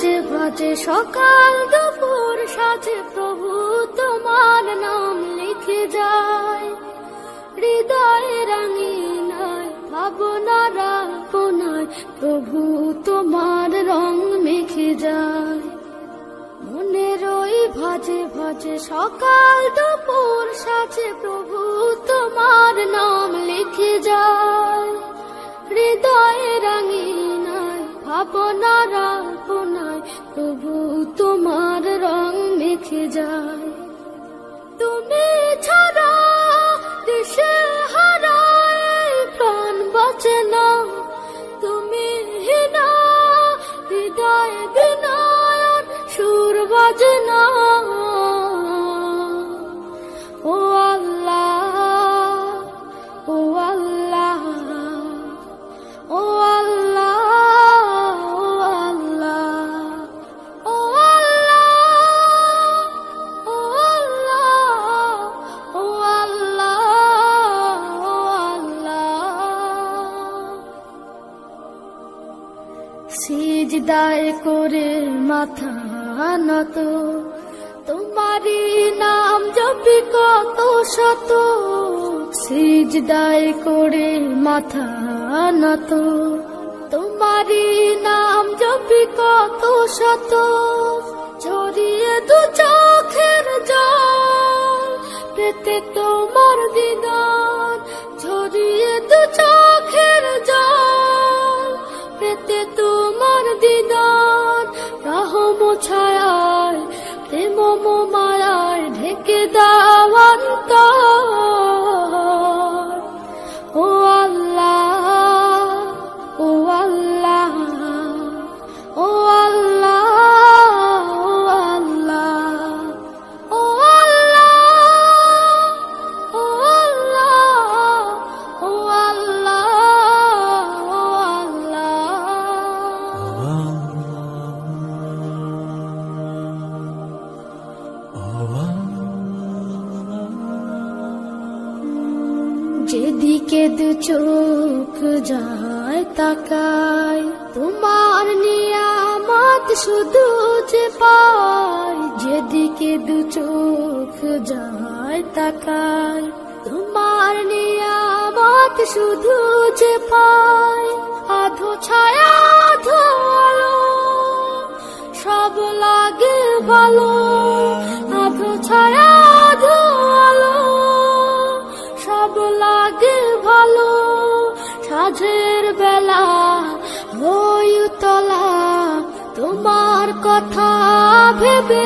ভাজে ভাজে সকাল, দুপুর সাজে প্রভু তোমার নাম লিখে যায়। হৃদয় রাঙিনায়, ভাবনার আপনায় প্রভু তোমার রং মেখে যায়। মনের ওই ভাজে ভাজে সকাল, দুপুর সাজে প্রভু তোমার নাম লিখে যায়। হৃদয়ে রাঙিনায়, ভাবনার die. সিজদায় করে মাথা নত। তোমারি নাম জপি কত শত। সিজদায় করে মাথা নত। তোমারি নাম জপি কত শত। ছায় প্রেম যেদিকে দু চোখ যায় তাকায়, তোমার নিয়ামত শুধু যে পায়। যেদিকে দু চোখ যায় তাকায়, তোমার নিয়ামত শুধু যে পায়। আধো ছায়া, আধো সব লাগে ভালো কথা ভেবে